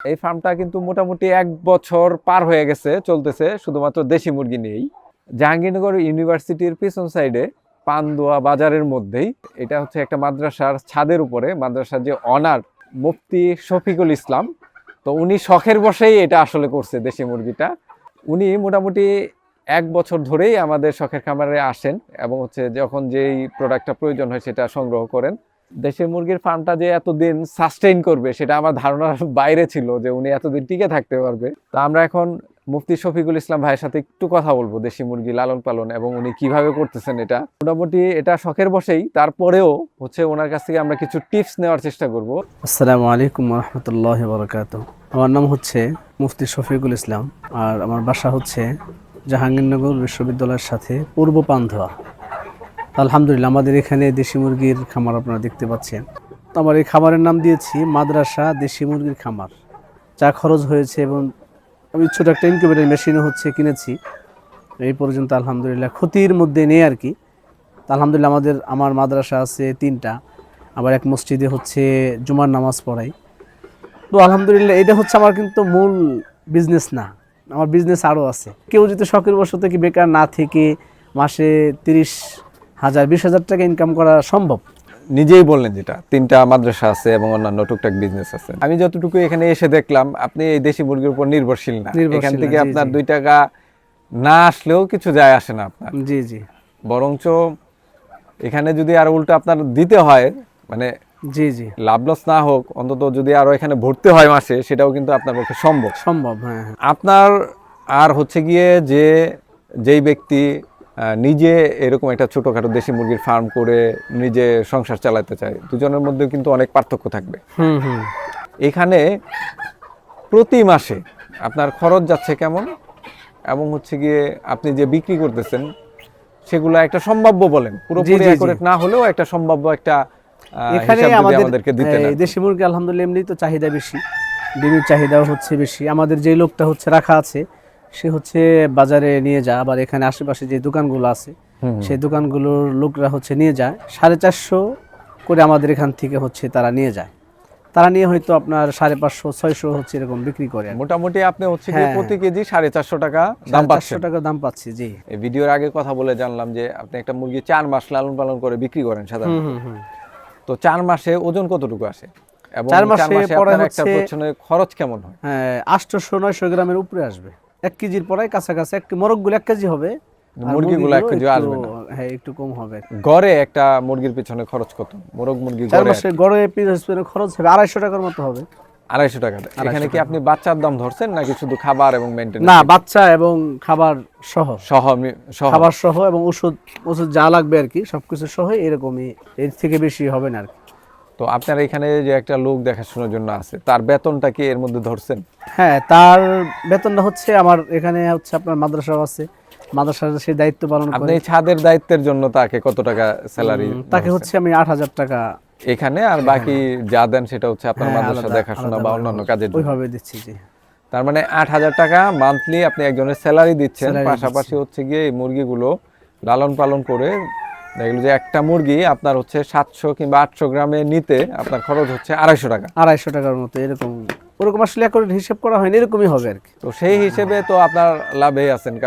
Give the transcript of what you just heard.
এই ফার্মটা কিন্তু মোটামুটি এক বছর পার হয়ে গেছে, চলতেছে। শুধুমাত্র দেশি মুরগি নিয়েই। জাহাঙ্গীরনগর ইউনিভার্সিটির পিছন সাইডে, পান্দোয়া বাজারের মধ্যেই। এটা হচ্ছে একটা মাদ্রাসার ছাদের উপরে, মাদ্রাসার যে অনার মুফতি শফিকুল ইসলাম। তো উনি শখের বসেই এটা আসলে করছে, দেশি মুরগিটা। উনি মোটামুটি এক বছর ধরেই আমাদের শখের খামারে আসেন এবং হচ্ছে যখন যেই প্রোডাক্টটা প্রয়োজন হয় সেটা সংগ্রহ করেন। দেশি মুরগির ফার্মটা যে এতদিন সাস্টেইন করবে, সেটা আমার ধারণার বাইরে ছিল যে উনি এতদিন টিকে থাকতে পারবে। তো আমরা এখন মুফতি শফিকুল ইসলাম ভাইয়ের সাথে একটু কথা বলব, দেশি মুরগি লালন পালন এবং উনি কীভাবে করতেছেন এটা। মোটামুটি এটা শখের বসেই তারপরেও হচ্ছে ওনার কাছ থেকে আমরা কিছু টিপস নেওয়ার চেষ্টা করব। আসসালামু আলাইকুম রহমতুল্লাহ বরকাত আমার নাম হচ্ছে মুফতি শফিকুল ইসলাম আর আমার বাসা হচ্ছে জাহাঙ্গীরনগর বিশ্ববিদ্যালয়ের সাথে পূর্ব পান্থোয়া। আলহামদুলিল্লাহ, আমাদের এখানে দেশি মুরগির খামার আপনারা দেখতে পাচ্ছেন। তো আমার এই খামারের নাম দিয়েছি, মাদ্রাসা দেশি মুরগির খামার। যা খরচ হয়েছে এবং আমি ছোট একটা ইনকিউবেটার মেশিনও হচ্ছে কিনেছি। এই পর্যন্ত আলহামদুলিল্লাহ, ক্ষতির মধ্যে নেই আর কি। তো আলহামদুলিল্লাহ, আমাদের, আমার মাদ্রাসা আছে তিনটা। আবার এক মসজিদে হচ্ছে জুমার নামাজ পড়াই। তো আলহামদুলিল্লাহ, এটা হচ্ছে আমার কিন্তু মূল বিজনেস না। আমার বিজনেস আরও আছে। কেউ যদি শখের বশত কি বেকার না থেকে মাসে তিরিশ হাজার বিশ হাজার টাকা ইনকাম করা সম্ভব? নিজেই বললেন যেটা তিনটা মাদ্রাসা আছে এবং অন্যান্য টুকটাক বিজনেস আছে। আমি যতটুকু এখানে এসে দেখলাম আপনি এই দেশি মুরগির উপর নির্ভরশীল না। এখান থেকে আপনার দুই টাকা না আসলেও কিছু যায় আসে না আপনার। জি জি। বরঞ্চ এখানে যদি আর উল্টো আপনার দিতে হয় মানে জি জি। লাভ লস না হোক অন্তত যদি আরও এখানে ভর্তি হয় মাসে সেটাও কিন্তু আপনার পক্ষে সম্ভব। সম্ভব হ্যাঁ হ্যাঁ। আপনার আর হচ্ছে গিয়ে যে যেই ব্যক্তি নিজে এরকম একটা ছোটখাটো দেশি মুরগির ফার্ম করে নিজে সংসার চালাতে চায় দুজনের মধ্যে কিন্তু অনেক পার্থক্য থাকবে। এখানে প্রতি মাসে আপনার খরচ যাচ্ছে কেমন? এবং হচ্ছে গিয়ে আপনি যে বিক্রি করতেছেন সেগুলো একটা সম্ভাব্য বলেন। পুরোপুরি। অ্যাকুরেট না হলেও একটা সম্ভাব্য একটা এখানে আমাদেরকে এই দেশি মুরগি আলহামদুলিল্লাহ এমনি তো চাহিদা বেশি ডিমের চাহিদাও হচ্ছে বেশি। আমাদের যে লোকটা হচ্ছে রাখা আছে সে হচ্ছে বাজারে নিয়ে যায় আবার এখানে আশেপাশে যে দোকানগুলো আছে। সেই দোকানগুলোর লোকরা হচ্ছে নিয়ে যায়। সাড়ে চারশো করে আমাদের এখান থেকে হচ্ছে তারা নিয়ে যায়। তারা নিয়ে হয়তো আপনার সাড়ে পাঁচশো ছয়শো হচ্ছে এরকম বিক্রি করে মোটামুটি আপনি হচ্ছে হ্যাঁ। প্রতি কেজি সাড়ে চারশো টাকা দাম পাচ্ছেন। টাকা দাম পাচ্ছি জি। এই ভিডিওর আগে কথা বলে জানলাম যে আপনি একটা মুরগি চার মাস লালন পালন করে বিক্রি করেন সাধারণত। তো চার মাসে ওজন কতটুকু আসে? এবং চার মাসে পরে একটা হচ্ছে- খরচ কেমন হয়? হ্যাঁ আটশোশো নয়শো গ্রামের উপরে আসবে। এক কেজির পরে কাছাকাছি এক মোরগগুলো এক কেজি হবে মুরগিগুলো এক কেজি আসবে না। হ্যাঁ একটু কম হবে। গড়ে একটা মুরগির পিছনে খরচ কত? মোরগ মুরগি গড়ে মাসে গড়ে পিস খরচ হবে আড়াইশো টাকার মতো হবে। আড়াইশো টাকা। এখানে কি আপনি বাচ্চার দাম ধরছেন নাকি শুধু খাবার এবং মেনটেন না বাচ্চা এবং খাবার সহ। সহ। খাবার সহ এবং ওষুধ ওষুধ যা লাগবে আর কি সবকিছু সহ এরকমই এর থেকে বেশি হবে না আর কি। তো আপনার এখানে যে একটা লোক দেখাশোনার জন্য আছে তার বেতনটা কি এর মধ্যে ধরছেন? হ্যাঁ তার বেতনটা হচ্ছে আমার এখানে হচ্ছে আপনার মাদ্রাসাও আছে মাদ্রাসার সেই দায়িত্ব পালন করে। ছাদের দায়িত্বের জন্য তাকে কত টাকা স্যালারি তাকে হচ্ছে আমি আট হাজার টাকা এখানে আর বাকি যা দেন সেটা হচ্ছে আপনার হ্যাঁ, মাদ্রাসা দেখাশোনা বা অন্যান্য কাজের জন্য। ওইভাবে দিচ্ছি জি। তার মানে আট হাজার টাকা মান্থলি আপনি একজনের স্যালারি দিচ্ছেন পাশাপাশি হচ্ছে গিয়ে এই মুরগিগুলো লালন পালন করে দেখল যে একটা মুরগি আপনার হচ্ছে সাতশো কিংবা আটশো গ্রামে নিতে আপনার খরচ হচ্ছে আড়াইশো টাকা। আড়াইশো টাকার মতো এরকম। ওরকম আসলে হিসেব করা হয়নি এরকমই হবে আর কি। তো সেই হিসেবে তো আপনার লাভে আছেন।